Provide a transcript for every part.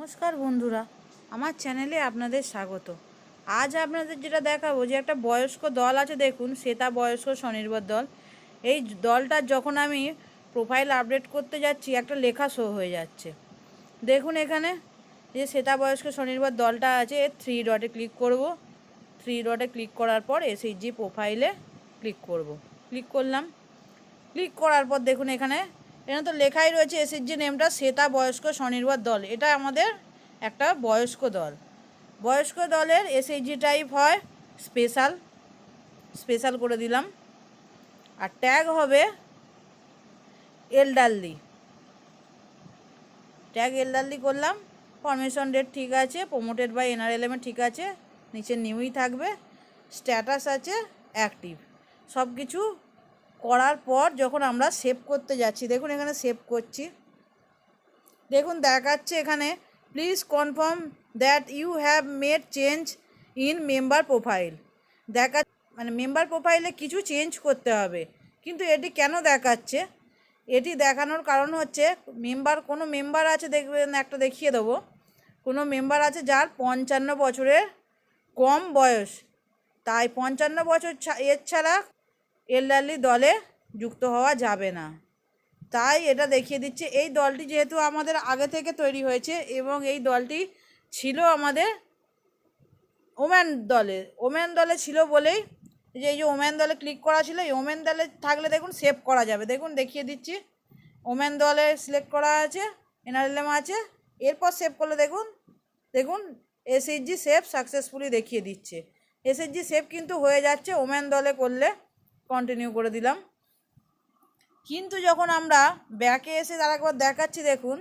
নমস্কার বন্ধুরা, আমার চ্যানেলে আপনাদের স্বাগত। আজ আপনাদের যেটা দেখাবো যে একটা বয়স্ক দল আছে, দেখুন শ্বেতা বয়স্ক স্বনির্ভর দল। এই দলটার যখন আমি প্রোফাইল আপডেট করতে যাচ্ছি, একটা লেখা শো হয়ে যাচ্ছে। দেখুন এখানে, যে শ্বেতা বয়স্ক স্বনির্ভর দলটা আছে, এর থ্রি ডটে ক্লিক করব। থ্রি ডটে ক্লিক করার পর এসএইচজি প্রোফাইলে ক্লিক করব। ক্লিক করলাম। ক্লিক করার পর দেখুন এখানে এখানে তো লেখাই রয়েছে এসএসজি নেমটা শ্বেতা বয়স্ক স্বনির্ভর দল। এটা আমাদের একটা বয়স্ক দল। বয়স্ক দলের এসএইচজি টাইপ হয় স্পেশাল স্পেশাল করে দিলাম। আর ট্যাগ হবে এলডারলি ট্যাগ এলডারলি করলাম। ফরমেশন ডেট ঠিক আছে প্রমোটেড বাই এনআরএলএমে ঠিক আছে, নিচে নিউই থাকবে স্ট্যাটাস আছে অ্যাক্টিভ সব কিছু করার পর যখন আমরা সেভ করতে যাচ্ছি, দেখুন এখানে সেভ করছি। দেখুন দেখাচ্ছে এখানে please confirm that you have made change in member profile দেখা মানে মেম্বার প্রোফাইলে কিছু চেঞ্জ করতে হবে। কিন্তু এটি কেন দেখাচ্ছে? এটি দেখানোর কারণ হচ্ছে মেম্বার কোনো মেম্বার আছে, দেখবেন একটা দেখিয়ে দেবো। কোনো মেম্বার আছে যার পঞ্চান্ন বছরের কম বয়স। তাই পঞ্চান্ন বছর এর ছাড়া এলডারলি দলে যুক্ত হওয়া যাবে না। তাই এটা দেখিয়ে দিচ্ছে, এই দলটি যেহেতু আমাদের আগে থেকে তৈরি হয়েছে এবং এই দলটি ছিল আমাদের ওম্যান দলে। ওম্যান দলে ছিল বলেই যে এই যে ওম্যান দলে ক্লিক করা ছিল, এই ওম্যান দলে থাকলে দেখুন সেভ করা যাবে। দেখুন, দেখিয়ে দিচ্ছি। ওম্যান দলে সিলেক্ট করা আছে, এনআরএলএম আছে, এরপর সেভ করলে দেখুন দেখুন এসএইচজি সেভ সাকসেসফুলি দেখিয়ে দিচ্ছে। এসএইচজি সেভ কিন্তু হয়ে যাচ্ছে ওম্যান দলে করলে কন্টিনিউ করে দিলাম। কিন্তু যখন আমরা ব্যাকে এসে তার একবার দেখাচ্ছি, দেখুন।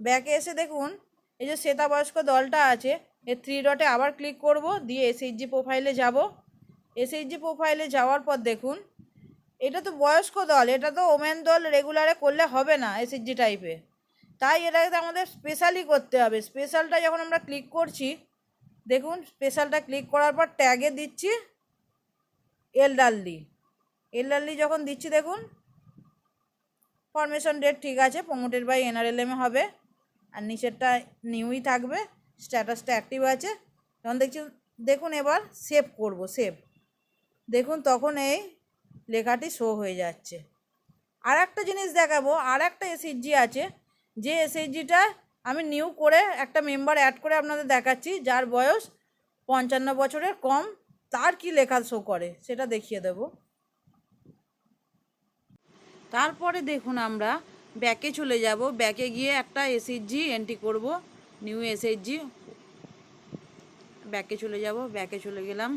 ব্যাকে এসে দেখুন, এই যে শ্বেতা বয়স্ক দলটা আছে এর থ্রি ডটে আবার ক্লিক করব, দিয়ে এসএইচজি প্রোফাইলে যাব। এসএইচজি প্রোফাইলে যাওয়ার পর দেখুন, এটা তো বয়স্ক দল, এটা তো ওমেন দল রেগুলারে করলে হবে না এসএইচজি টাইপে তাই এটাকে আমাদের স্পেশালি করতে হবে। স্পেশালটা যখন আমরা ক্লিক করছি, দেখুন স্পেশালটা ক্লিক করার পর ট্যাগে দিচ্ছি। এলডারলি এলডারলি যখন দিচ্ছি, দেখুন ফরমেশন ডেট ঠিক আছে প্রমোটেড বাই এনআরএলএমে হবে। আর নিচেরটা নিউই থাকবে স্ট্যাটাসটা অ্যাক্টিভ আছে। তখন দেখছি, দেখুন এবার সেভ করব সেভ দেখুন, তখন এই লেখাটি শো হয়ে যাচ্ছে। আর একটা জিনিস দেখাবো আর একটা এসএইচজি আছে। যে এসএইচজিটা আমি নিউ করে একটা মেম্বার অ্যাড করে আপনাদের দেখাচ্ছি, যার বয়স পঞ্চান্ন বছরের কম। তার কি লেখা শো করে, সেটা দেখিয়ে দেব। তারপরে দেখুন আমরা ব্যাকে চলে যাব। ব্যাকে গিয়ে একটা এসএইচজি এন্ট্রি করব নিউ এসএইচজি ব্যাকে চলে যাব ব্যাকে চলে গেলাম।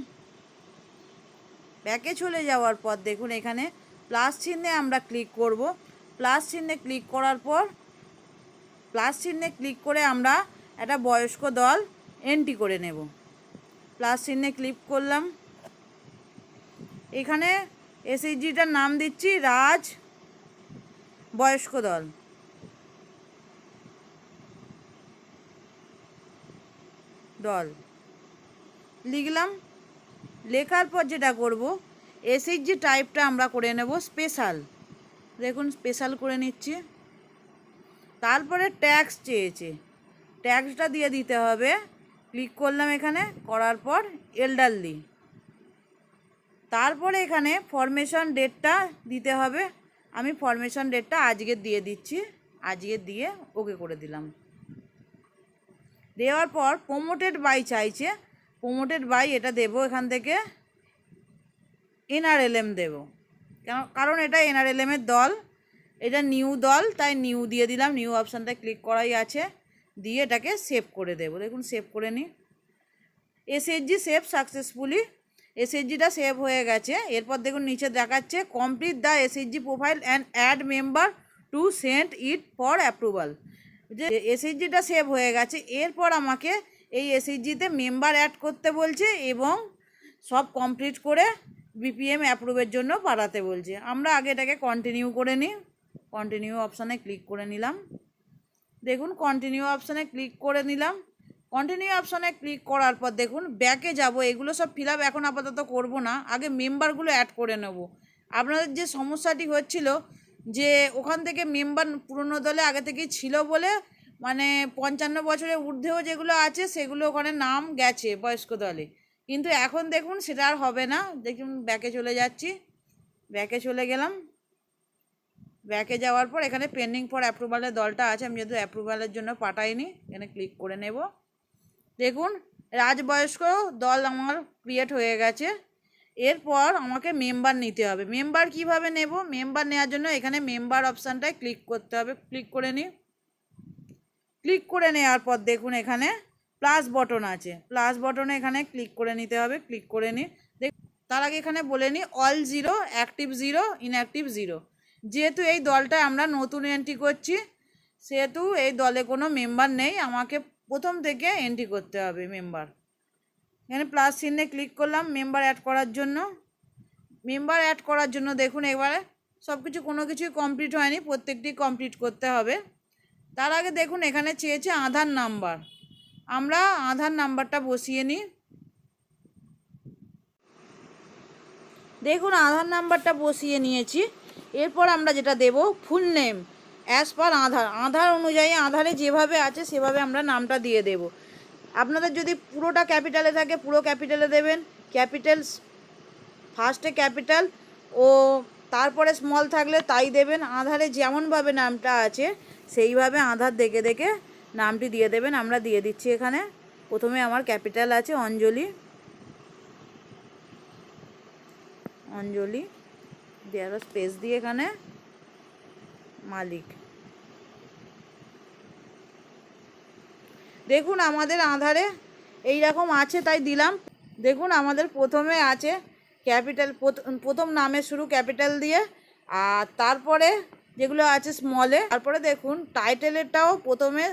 ব্যাকে চলে যাওয়ার পর দেখুন এখানে প্লাস চিহ্নে আমরা ক্লিক করব। প্লাস চিহ্নে ক্লিক করার পর প্লাস চিহ্নে ক্লিক করে আমরা একটা বয়স্ক দল এন্ট্রি করে নেব। প্লাস চিহ্নে ক্লিক করলাম। এখানে এসএইচজিটার নাম দিচ্ছি রাজ বয়স্ক দল। দল। লিখলাম, লেখার পর যেটা করব এসএইচজি টাইপটা আমরা করে নেব স্পেশাল দেখুন স্পেশাল করে নিচ্ছি। তারপরে ট্যাক্স চেয়েছে। ট্যাক্সটা দিয়ে দিতে হবে ক্লিক করলাম এখানে, করার পর এলডারলি তারপরে এখানে ফরমেশন ডেটটা দিতে হবে। আমি ফরমেশন ডেটটা আজকে দিয়ে দিচ্ছি। আজকে দিয়ে ওকে করে দিলাম। দেওয়ার পর প্রমোটেড বাই চাইছে। প্রমোটেড বাই এটা দেব এখান থেকে। এনআরএলএম দেব। কেন কারণ এটা এনআরএলএমের দল। এটা নিউ দল, তাই নিউ দিয়ে দিলাম। নিউ অপশানটা ক্লিক করাই আছে। দিয়ে এটাকে সেভ করে দেব। দেখুন সেভ করে নিই। এসএইচজি সেভ সাকসেসফুলি এসএইচজিটা সেভ হয়ে গেছে। এরপর দেখুন, নিচে দেখাচ্ছে complete the SHG profile and add member to send it for approval যে এসএইচজিটা সেভ হয়ে গেছে, এরপর আমাকে এই এসএইচজিতে মেম্বার অ্যাড করতে বলছে এবং সব কমপ্লিট করে বিপিএম অ্যাপ্রুভের জন্য পাঠাতে বলছে। আমরা আগে এটাকে কন্টিনিউ করে নিই। কন্টিনিউ অপশানে ক্লিক করে নিলাম। দেখুন কন্টিনিউ অপশানে ক্লিক করে নিলাম। কন্টিনিউ অপশানে ক্লিক করার পর দেখুন ব্যাকে যাব, এগুলো সব ফিল এখন আপাতত করব না, আগে মেম্বারগুলো অ্যাড করে নেব। আপনাদের যে সমস্যাটি হচ্ছিল যে ওখান থেকে মেম্বার পুরনো দলে আগে থেকেই ছিল বলে মানে পঞ্চান্ন বছরের ঊর্ধ্বেও যেগুলো আছে, সেগুলো ওখানে নাম গেছে বয়স্ক দলে। কিন্তু এখন দেখুন, সেটা আর হবে না। দেখুন ব্যাকে চলে যাচ্ছি। ব্যাকে চলে গেলাম। ব্যাকে যাওয়ার পর এখানে পেন্ডিং ফর অ্যাপ্রুভালের দলটা আছে, আমি যেহেতু অ্যাপ্রুভালের জন্য পাঠাইনি, এখানে ক্লিক করে নেব। দেখুন, রাজবয়স্ক দল আমার ক্রিয়েট হয়ে গেছে। এরপর আমাকে মেম্বার নিতে হবে। মেম্বার কীভাবে নেব? মেম্বার নেওয়ার জন্য এখানে মেম্বার অপশানটায় ক্লিক করতে হবে। ক্লিক করে নিই। ক্লিক করে নেওয়ার পর দেখুন এখানে প্লাস বটন আছে। প্লাস বটনে এখানে ক্লিক করে নিতে হবে। ক্লিক করে নিই। দেখ তার আগে এখানে বলে নিই all zero active zero inactive zero যেহেতু এই দলটায় আমরা নতুন এন্ট্রি করছি, সেহেতু এই দলে কোনো মেম্বার নেই। আমাকে প্রথম থেকে এন্ট্রি করতে হবে মেম্বার এখানে প্লাস চিহ্নে ক্লিক করলাম মেম্বার অ্যাড করার জন্য। মেম্বার অ্যাড করার জন্য দেখুন এবারে সব কিছু কোনো কিছুই কমপ্লিট হয়নি, প্রত্যেকটি কমপ্লিট করতে হবে। তার আগে দেখুন এখানে চেয়েছে আধার নাম্বার আমরা আধার নাম্বারটা বসিয়ে নিই। দেখুন আধার নাম্বারটা বসিয়ে নিয়েছি। এরপর আমরা যেটা দেব ফুল নেম অ্যাজ পার আধার। আধার অনুযায়ী আধারে যেভাবে আছে সেভাবে আমরা নামটা দিয়ে দেব। আপনাদের যদি পুরোটা ক্যাপিটালে থাকে, পুরো ক্যাপিটালে দেবেন। ক্যাপিটাল ফার্স্টে ক্যাপিটাল ও তারপরে স্মল থাকলে তাই দেবেন। আধারে যেমনভাবে নামটা আছে, সেইভাবে আধার দেখে দেখে নামটি দিয়ে দেবেন। আমরা দিয়ে দিচ্ছি এখানে। প্রথমে আমার ক্যাপিটাল আছে, অঞ্জলি। অঞ্জলি। দেওয়ার স্পেস দিয়ে এখানে মালিক। দেখুন আমাদের আধারে এই রকম আছে, তাই দিলাম। দেখুন আমাদের প্রথমে আছে ক্যাপিটাল প্রথম নামে শুরু ক্যাপিটাল দিয়ে, আর তারপরে যেগুলো আছে স্মলে তারপরে দেখুন টাইটেলেরটাও প্রথমে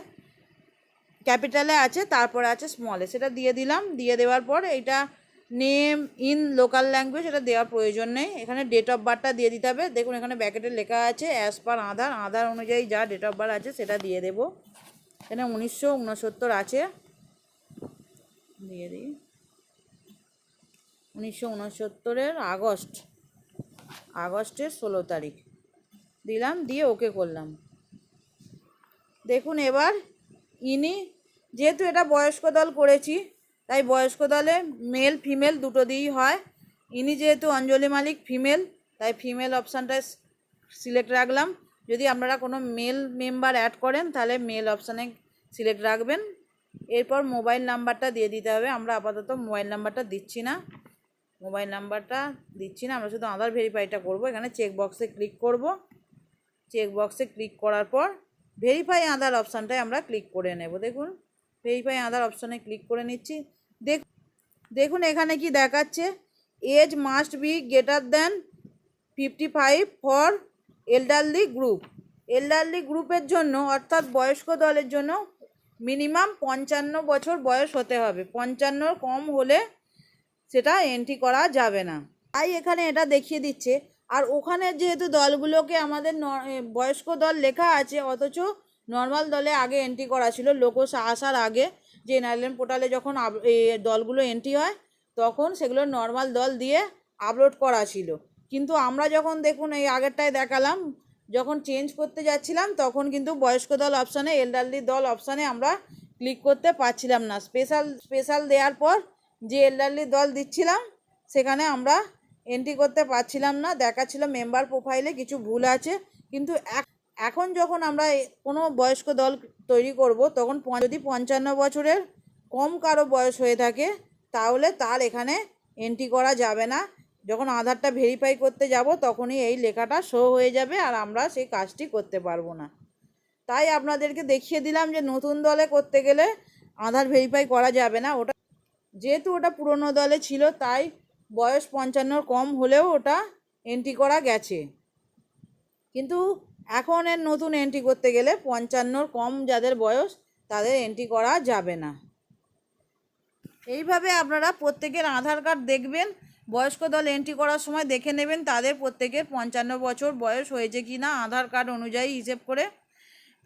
ক্যাপিটালে আছে, তারপরে আছে স্মলে সেটা দিয়ে দিলাম, দিয়ে দেওয়ার পর এইটা নেম ইন লোকাল ল্যাঙ্গুয়েজ এটা দেওয়ার প্রয়োজন নেই। এখানে ডেট অফ বার্থটা দিয়ে দিতে হবে। দেখুন, এখানে ব্যাকেটে লেখা আছে অ্যাজ পার আধার আধার অনুযায়ী যা ডেট অফ বার্থ আছে, সেটা দিয়ে দেব। এখানে উনিশশো উনসত্তর আছে। দিয়ে দিই। উনিশশো উনসত্তরের আগস্ট। আগস্টের ষোলো তারিখ। দিলাম, দিয়ে ওকে করলাম। দেখুন, এবার ইনি, যেহেতু এটা বয়স্ক দল করেছি তাই বয়স্ক দলে মেল ফিমেল দুটো দিয়েই হয়। ইনি যেহেতু অঞ্জলি মালিক ফিমেল তাই ফিমেল অপশানটায় সিলেক্ট রাখলাম। যদি আপনারা কোনো মেল মেম্বার অ্যাড করেন, তাহলে মেল অপশানে সিলেক্ট রাখবেন। এরপর মোবাইল নাম্বারটা দিয়ে দিতে হবে। আমরা আপাতত মোবাইল নাম্বারটা দিচ্ছি না। মোবাইল নাম্বারটা দিচ্ছি না। আমরা শুধু আধার ভেরিফাইটা করব। এখানে চেক বক্সে ক্লিক করব। চেক বক্সে ক্লিক করার পর ভেরিফাই আধার অপশানটায় আমরা ক্লিক করে নেব। দেখুন ভেরিফাই আধার অপশানে ক্লিক করে নিচ্ছি। দেখ, দেখুন এখানে কি দেখাচ্ছে। Age must be greater than fifty five for elderly group elderly গ্রুপের জন্য, অর্থাৎ বয়স্ক দলের জন্য মিনিমাম পঞ্চান্ন বছর বয়স হতে হবে। পঞ্চান্নর কম হলে সেটা এন্ট্রি করা যাবে না। তাই এখানে এটা দেখিয়ে দিচ্ছে। আর ওখানে যেহেতু দলগুলোকে আমাদের বয়স্ক দল লেখা আছে, অথচ নর্মাল দলে আগে এন্ট্রি করা ছিল। লোকস আসার আগে যে এনআরএলএম পোর্টালে যখন দলগুলো এন্ট্রি হয়, তখন সেগুলো নর্মাল দল দিয়ে আপলোড করা ছিল। কিন্তু আমরা যখন দেখুন এই আগেরটায় দেখালাম, যখন চেঞ্জ করতে যাচ্ছিলাম, তখন কিন্তু বয়স্ক দল অপশানে এলডারলি দল অপশানে আমরা ক্লিক করতে পারছিলাম না। স্পেশাল স্পেশাল দেওয়ার পর যে এলডারলি দল দিচ্ছিলাম, সেখানে আমরা এন্ট্রি করতে পারছিলাম না। দেখাচ্ছিল মেম্বার প্রোফাইলে কিছু ভুল আছে। কিন্তু এক- এখন যখন আমরা কোনো বয়স্ক দল তৈরি করব, তখন যদি পঞ্চান্ন বছরের কম কারও বয়স হয়ে থাকে, তাহলে তার এখানে এন্ট্রি করা যাবে না। যখন আধারটা ভেরিফাই করতে যাব, তখনই এই লেখাটা শো হয়ে যাবে আর আমরা সেই কাজটি করতে পারব না। তাই আপনাদেরকে দেখিয়ে দিলাম যে নতুন দলে করতে গেলে আধার ভেরিফাই করা যাবে না। ওটা যেহেতু ওটা পুরনো দলে ছিল, তাই বয়স পঞ্চান্নর কম হলেও ওটা এন্ট্রি করা গেছে। কিন্তু এখন এর নতুন এন্ট্রি করতে গেলে পঞ্চান্নর কম যাদের বয়স, তাদের এন্ট্রি করা যাবে না। এইভাবে আপনারা প্রত্যেকের আধার কার্ড দেখবেন, বয়স্ক দল এন্ট্রি করার সময় দেখে নেবেন তাদের প্রত্যেকের পঞ্চান্ন বছর বয়স হয়েছে কি না আধার কার্ড অনুযায়ী হিসেব করে।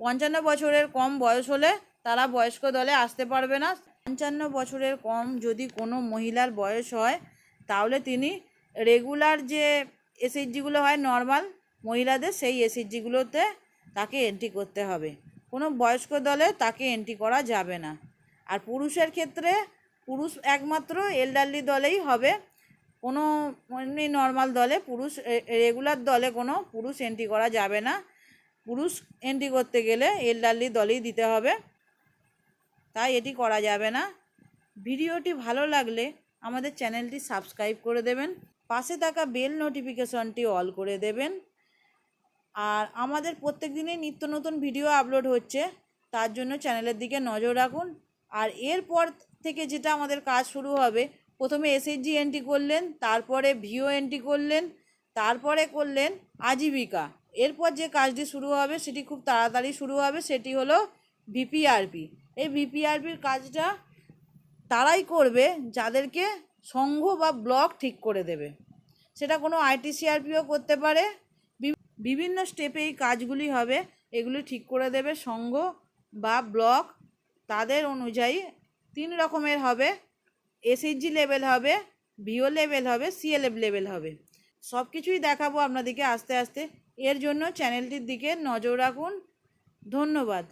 পঞ্চান্ন বছরের কম বয়স হলে তারা বয়স্ক দলে আসতে পারবে না। পঞ্চান্ন বছরের কম যদি কোনো মহিলার বয়স হয়, তাহলে তিনি রেগুলার যে এসএইচজিগুলো হয় নর্মাল মহিলাদের সেই এসএইচজিগুলোতে তাকে এন্ট্রি করতে হবে। কোনো বয়স্ক দলে তাকে এন্ট্রি করা যাবে না। আর পুরুষের ক্ষেত্রে পুরুষ একমাত্র এলডারলি দলেই হবে। কোনো এমনি নর্মাল দলে পুরুষ রেগুলার দলে কোনো পুরুষ এন্ট্রি করা যাবে না। পুরুষ এন্ট্রি করতে গেলে এলডারলি দলেই দিতে হবে। তাই এটি করা যাবে না। ভিডিওটি ভালো লাগলে আমাদের চ্যানেলটি সাবস্ক্রাইব করে দেবেন। পাশে থাকা বেল নোটিফিকেশনটি অল করে দেবেন। আর আমাদের প্রত্যেক দিনই নিত্য নতুন ভিডিও আপলোড হচ্ছে। তার জন্য চ্যানেলের দিকে নজর রাখুন। আর এরপর থেকে যেটা আমাদের কাজ শুরু হবে, প্রথমে এসএইচজি এন্ট্রি করলেন, তারপরে ভিও এন্ট্রি করলেন, তারপরে করলেন আজীবিকা। এরপর যে কাজটি শুরু হবে, সেটি খুব তাড়াতাড়ি শুরু হবে, সেটি হলো ভিপিআরপি এই ভিপিআরপির কাজটা তারাই করবে, যাদেরকে সংঘ বা ব্লক ঠিক করে দেবে। সেটা কোনো আইটিসিআরপিও করতে পারে বিভিন্ন স্টেপে এই কাজগুলি হবে, এগুলি ঠিক করে দেবে সঙ্গ বা ব্লক তাদের অনুযায়ী তিন রকমের হবে এসএইচজি লেভেল হবে বিও লেভেল হবে সিএলএফ লেভেল হবে। সব কিছুই দেখাবো আপনাদেরকে আস্তে আস্তে। এর জন্য চ্যানেলটির দিকে নজর রাখুন। ধন্যবাদ।